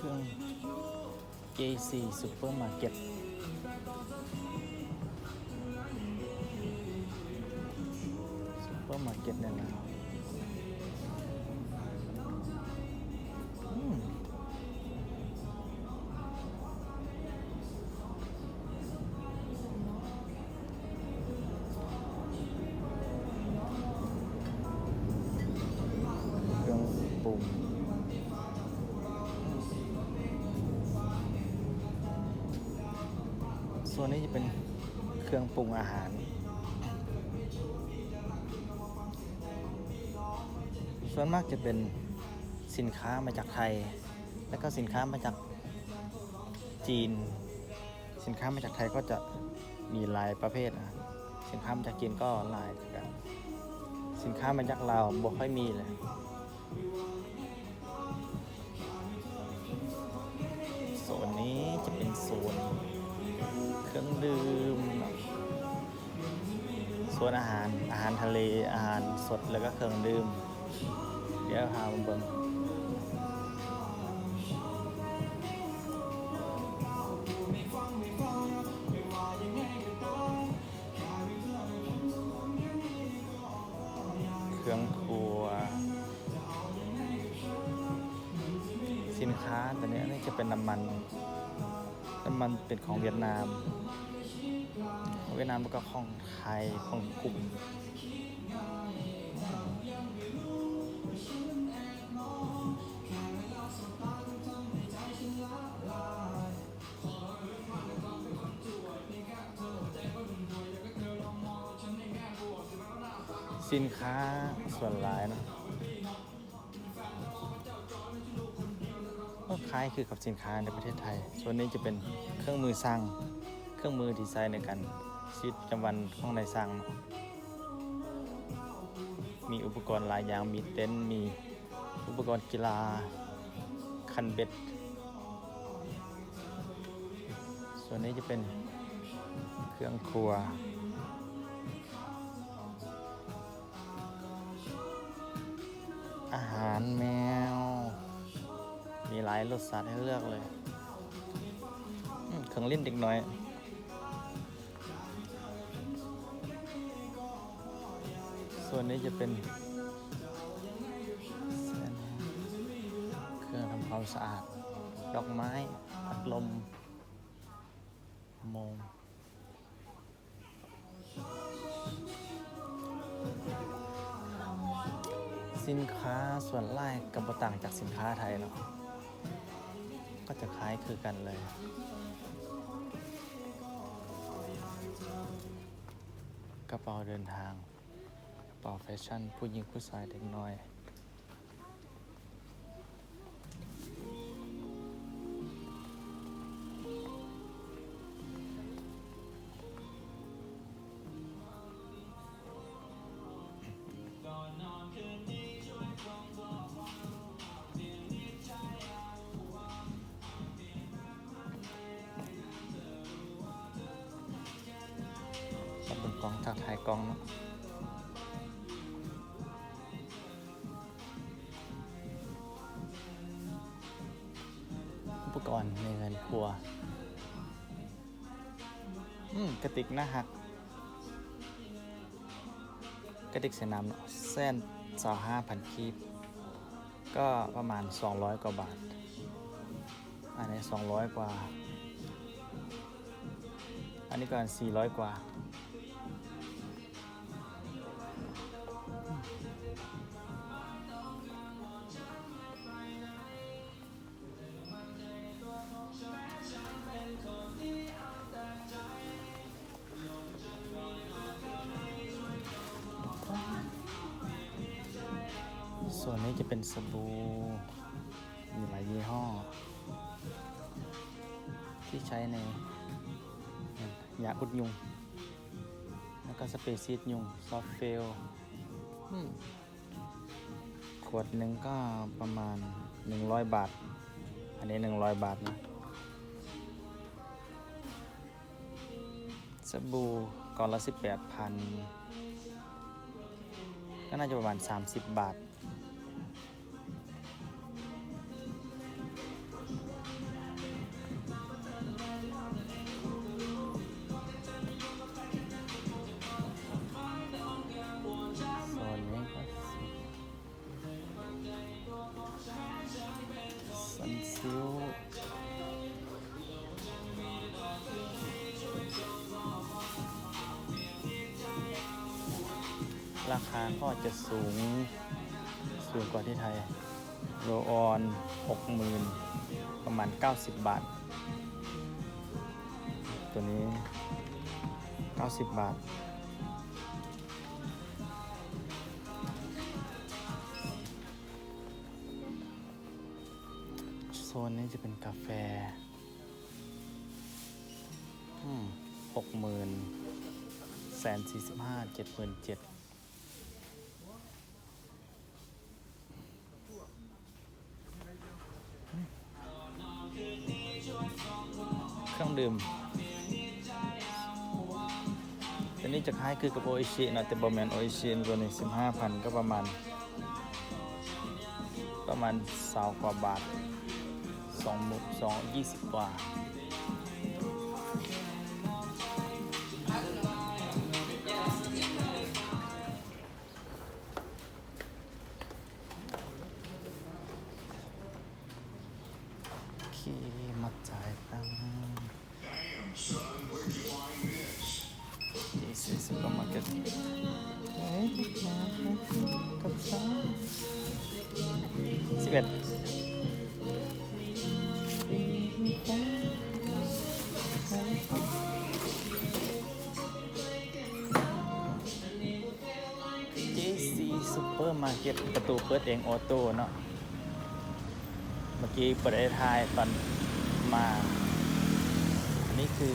เครื่อง JC Supermarket ซูเปอร์มาร์เก็ตเนี่ยนะครับ เครื่องปรุงอาหาร ส่วนมากจะเป็นสินค้ามาจากไทย แล้วก็สินค้ามาจากจีน สินค้ามาจากไทยก็จะมีหลายประเภทนะสินค้ามาจากจีนก็หลายกันสินค้ามาจากลาวบ่ค่อยมีเลยโซนนี้จะเป็นโซนเครื่องดื่ม เนาะโซนอาหารอาหารทะเลอาหารสดแล้วก็เครื่องดื่ม เดี๋ยวพามาเบิ่งเครื่องครัว สินค้าตัวเนี้ยนี่จะเป็นน้ำมัน น้ำมันเป็นของเวียดนาม เวียดนามแล้วก็ของไทยของกลุ่มสินค้าส่วนหลายเนะก็คล้ายคือกับสินค้าในประเทศไทย ส่วนนี้จะเป็นเครื่องมือสร้าง เครื่องมือดีไซน์ในการชีวิตประจำวันของในสร้าง มีอุปกรณ์หลายอย่าง มีเต็นท์มีอุปกรณ์กีฬา คันเบ็ด ส่วนนี้จะเป็นเครื่องครัวอาหารแมว มีหลายรสชาติให้เลือกเลย เครื่องเล่นเด็กน้อย ส่วนนี้จะเป็นเครื่องทำความสะอาด ดอกไม้พัดลมมงสินค้าส่วนไล่กับต่างจากสินค้าไทยเนาะก็จะคล้ายคือกันเลยกระเป๋าเดินทาง กระเป๋าแฟชั่น ผู้หญิงผู้ชายเด็กน้อยขอบคุณกองทักทายกองเนาะ อุปกรณ์ในเงินครัว อืมกระติกหน้าหัก กระติกใส่น้ำเนาะเส้นสาวห้าพันคีบ ก็ประมาณ 200 กว่าบาท อันนี้ 200 กว่า อันนี้ก็400 กว่า ส่วนนี้จะเป็นสบู่มีหลายยี่ห้อ ที่ใช้ในยาอุดยุง แล้วก็สเปรย์ซีดยุง ซอฟเฟลขวดหนึ่งก็ประมาณ 100 บาท อันนี้ 100 บาทนะ สบู่ก่อนละ 18,000 ก็น่าจะประมาณ 30 บาท ราคาก็จะสูง สูงกว่าที่ไทยโลออน 60,000 ประมาณ 90 บาท ตัวนี้ 90 บาท โซนนี้จะเป็นกาแฟหกหมื่นแสนสี่สิบห้าเจ็ดหมื่นเจ็ด เครื่องดื่มอันนี้จะคล้ายคือกับโออิชินะแต่บอแมนโออิชิตัวนี้สิบห้าพันก็ประมาณ ประมาณสาวกว่าบาทสองมุสองยี่สิบกว่า This is supermarket เฮ้ยกับซ้ำสิบเอ็ดซูเปอร์มาร์เก็ตประตูเปิดเองออโต้เนาะ เมื่อกี้เปิดไอ้ทายตอนมา นี้คือ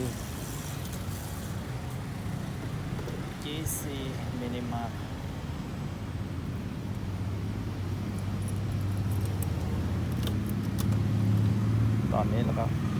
GC Minimart ตอนนี้แล้วก็เริ่มไปยัก